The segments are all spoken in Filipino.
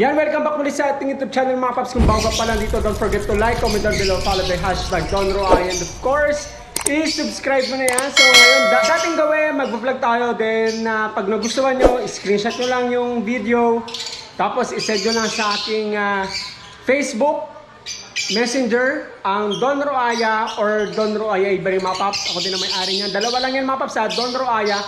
Yan, welcome back muli sa ating YouTube channel mga paps. Kung bago pa lang dito, don't forget to like, comment down below, follow the hashtag Don and of course, i-subscribe mo na yan. So ngayon, da- dating gawin, mag-vlog tayo. Then, na pag nagustuhan nyo, screenshot nyo lang yung video. Tapos, isend nyo lang sa aking ah, Facebook, Messenger, ang Don Roaya or Don Roaya Aviary mga paps. Ako din ang may-ari niyan. Dalawa lang yan mga paps ha, Don Roaya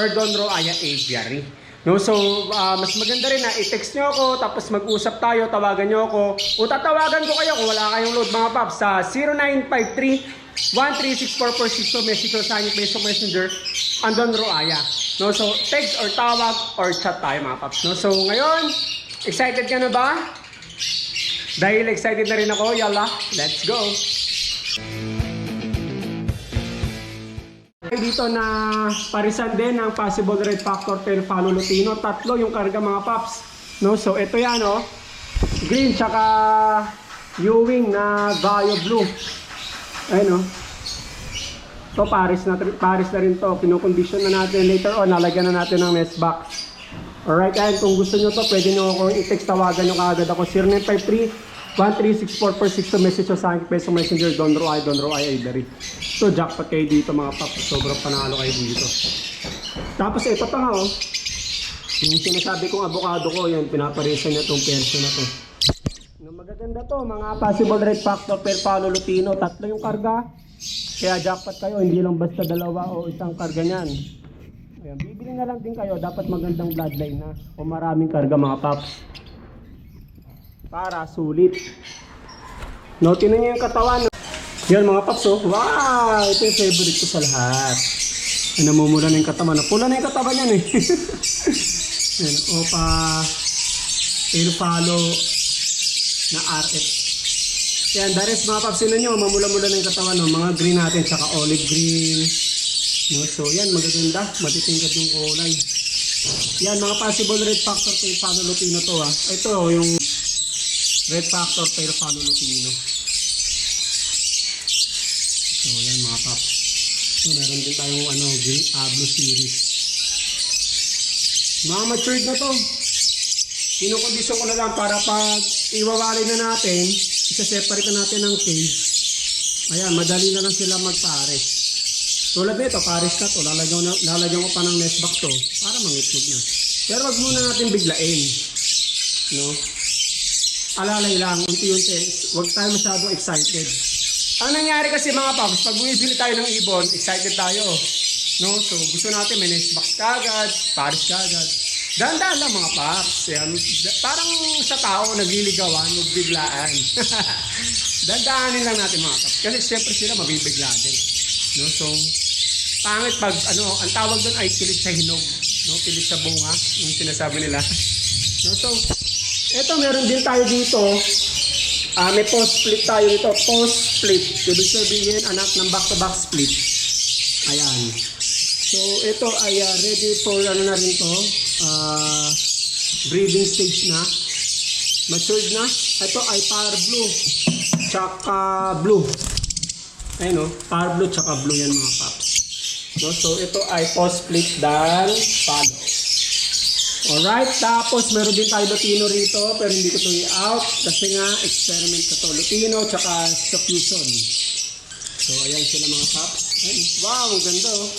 or Don Roaya Aviary. No, so ah, mas maganda rin na i-text nyo ako tapos mag-usap tayo, tawagan nyo ako. O tatawagan ko kayo kung wala kayong load mga paps sa 0953 1364462 message ko sa aking Facebook Messenger ang Don Roaya. No, so text or tawag or chat tayo mga paps. No, so ngayon, excited ka na ba? Dahil excited na rin ako, yalla, let's go! Dito na parisan din ang possible red factor per follow Lutino. Tatlo yung karga mga paps. No? So ito yan oh. Green tsaka Ewing na Vaio Blue. Ayun oh. To Paris na Paris na rin to. Kinokondisyon na natin later on. Lalagyan na natin ng nest box. Alright, and kung gusto nyo to, pwede nyo ako i-text tawagan nyo kaagad ako 0953 1364462 message nyo sa aking peso messenger Don Roy, Don Roy Ibery. So jackpot kayo dito mga paps, sobrang panalo kayo dito. Tapos ito pa nga oh, yung sinasabi kong avocado ko, yan, pinaparesa niya tong perso na to. No, magaganda to, mga possible red factor per palo lutino, tatlo yung karga. Kaya jackpot kayo, hindi lang basta dalawa o isang karga niyan. Ayan, bibili na lang din kayo, dapat magandang bloodline na o maraming karga mga paps. Para sulit. No, tinan niyo yung katawan. Yan mga paps oh. Wow! Ito yung favorite ko sa lahat. Ay, namumula na yung katawan. Pula na yung katawan yan eh. Yan, opa. El Palo na RF. Yan, rest mga paps, yun nyo, mamula-mula na yung katawan, no? mga green natin, saka olive green. No? So, yan, magaganda, matitingkad yung kulay. Yan, mga possible red factor tail pano lutino to ha. Ito, yung red factor tail pano lutino. So, yan mga paps. So, meron din tayong ano, green, blue series. Mga matured na to. Kinukondisyon ko na lang para pag iwawali na natin, isa-separate na natin ng cage. Ayan, madali na lang sila magpares. Tulad nito, pares na to, lalagyan, na, lalagyan ko pa ng nest box to para mangitlog na. Pero wag muna natin biglain. No? Alalay lang, unti-unti. Huwag tayo masyadong excited. Ang nangyari kasi mga paps, pag bumibili tayo ng ibon, excited tayo. No? So, gusto natin may nest box kagad, pares kagad. Dahan-dahan lang mga paps. Yan. Parang sa tao, nagliligawan, magbiglaan. Dahan-dahanin lang natin mga paps. Kasi siyempre sila mabibigla din. No? So, pangit pag, ano, ang tawag doon ay kilit sa hinog. No? Kilit sa bunga, yung sinasabi nila. No? So, eto meron din tayo dito. Ah, may post split tayo dito. Post split. Ibig sabihin, anak ng back-to-back split. Ayan. So, ito ay ah, ready for ano na rin to. ah, breeding stage na. Matured na. Ito ay power blue. Tsaka blue. Ayun o. Power blue tsaka blue yan mga paps. No, so, ito ay post split dan follow. Alright, tapos meron din tayo Lutino rito, pero hindi ko ito i-out kasi nga experiment ko to. Lutino tsaka sa fusion. So, ayan sila mga paps. Ayun, wow, ganda oh.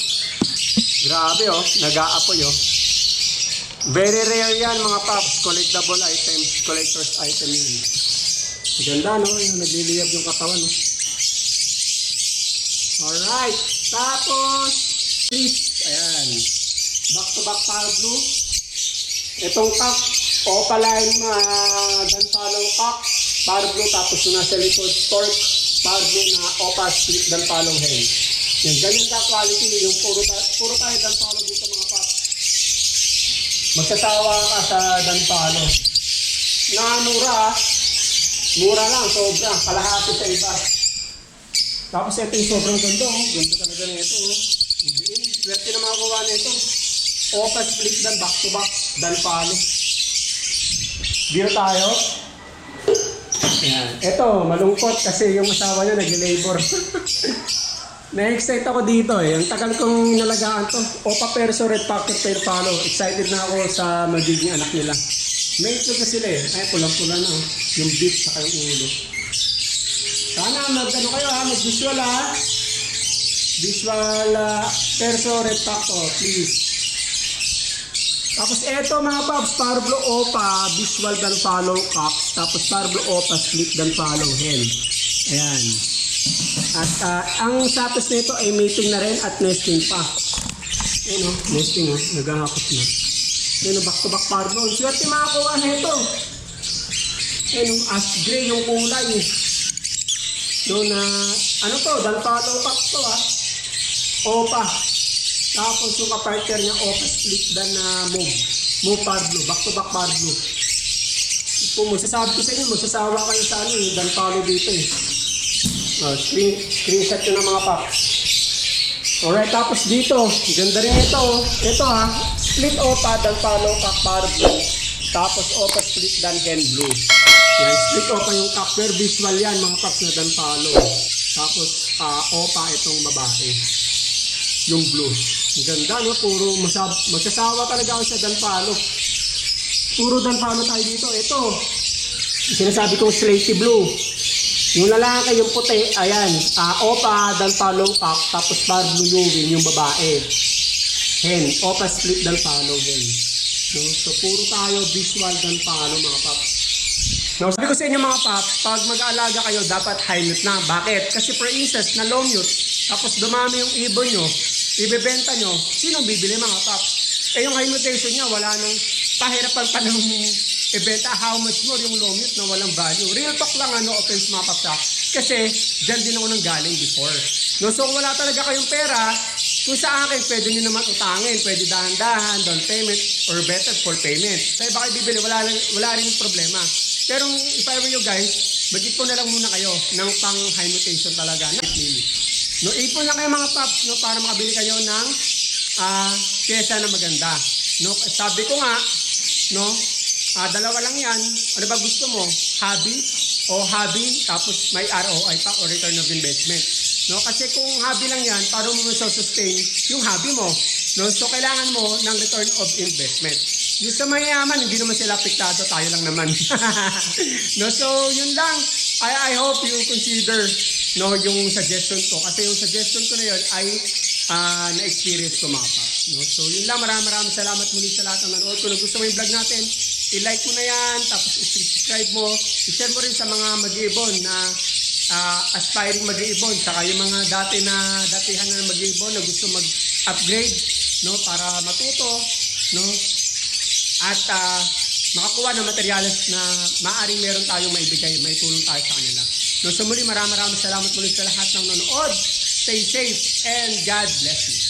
Grabe oh, nag-aapoy oh. Very rare yan mga paps, collectible items, collector's item yan. Ganda no, yung nagliliyab yung katawan no. Alright, tapos, please, ayan. Back to back power blue. Itong cock, opaline uh, dan palong cock, power blue, tapos yung nasa likod, torque, power blue na opa split dan palong hen. Yan, ganyan ka quality, yung puro, puro tayo dan palo dito mga pop. Magsasawa ka sa dan palo. Na mura, mura lang, sobra, kalahati sa iba. Tapos ito yung sobrang ganda, oh. ganda talaga na ito. Oh. Swerte na makakuha na ito. Opa split dan back to back, dan palo. Beer tayo. Yan. Ito, malungkot kasi yung asawa niya nag-labor. Na-excite ako dito eh. Ang tagal kong nalagaan to. Opa Perso Red Factor Tail Palo. Excited na ako sa magiging anak nila. May itlog na sila eh. Ay, pulang-pula na. oh. Yung beef saka yung ulo. Sana mag ano kayo ha, mag visual ha. Visual uh, perso red factor, please. Tapos eto mga paps, Parblo Opa, visual dan follow cock. Tapos Parblo Opa, split dan follow hen. Ayan. At ah, ang status nito ay mating na rin at nesting pa. Ayan o, nesting o, naghahakot na. Ayan o, back to back Parblo. Swerte makakuha na ito. Ayan o, ash gray yung kulay. No na, ano to, dan follow cock to ah. Opa. Tapos yung kapartner niya, Opa split dan na move. Move Parblo, back to back Parblo. Kung masasabi ko sa inyo, masasawa kayo sa ano eh, dan follow dito eh. Oh, screen, screenshot yun ng mga packs. Alright, tapos dito, ganda rin ito. oh. Ito ha, split opa, dan follow cock Parblo. Tapos opa split dan hen blue. Yan, split opa yung cock. Pero visual yan, mga packs na dan follow. Tapos ah, opa itong babae yung blue. Ganda, no? Puro masab magsasawa talaga ako sa Danpalo. Puro Danpalo tayo dito. Ito, yung sinasabi kong slaty blue. Yung lalaki, yung puti, ayan, ah, opa, Danpalo, pack, tapos bar blue Ewing, yung babae. Hen, opa split Danpalo, hen. No? So, puro tayo visual Danpalo, mga paps. No, sabi ko sa inyo mga paps, pag mag-aalaga kayo, dapat high mute na. Bakit? Kasi for instance, na low mute, tapos dumami yung ibon nyo, ibebenta nyo, sinong bibili mga paps? Eh yung high niya, wala nang pahirapan pa ng ibenta. How much more yung low na walang value? Real talk lang, ano, offense mga paps ha? Kasi, dyan din ako nang galing before. No, so kung wala talaga kayong pera, kung sa akin, pwede nyo naman utangin, pwede dahan-dahan, down payment, or better for payment. Kaya baka bibili, wala, lang, wala rin problema. Pero if I were you guys, mag-ipon na lang muna kayo ng pang high mutation talaga. Not. No, ipon lang kayo mga paps no, para makabili kayo ng ah pyesa na maganda. No, sabi ko nga, no, ah, dalawa lang yan. Ano ba gusto mo? Hobby o hobby tapos may ROI pa o return of investment. No, kasi kung hobby lang yan, paano mo sustain yung hobby mo? No, so kailangan mo ng return of investment. Yung sa mayayaman, hindi naman sila apektado, tayo lang naman. no, so yun lang. I, I hope you consider no, yung suggestion ko. Kasi yung suggestion ko na yun ay ah, na-experience ko mga paps. No? So yun lang, maraming maraming salamat muli sa lahat ng nanood. Kung gusto mo yung vlog natin, i-like mo na yan, tapos i-subscribe mo, i-share mo rin sa mga mag-iibon na ah, aspiring mag-iibon, saka yung mga dati na, datihan na mag-iibon na gusto mag-upgrade, no, para matuto, no, at ah, makakuha ng materyales na maaring meron tayong maibigay, may tulong tayo sa kanila. No, so muli, maraming maraming salamat muli sa lahat ng nanood. Stay safe and God bless you.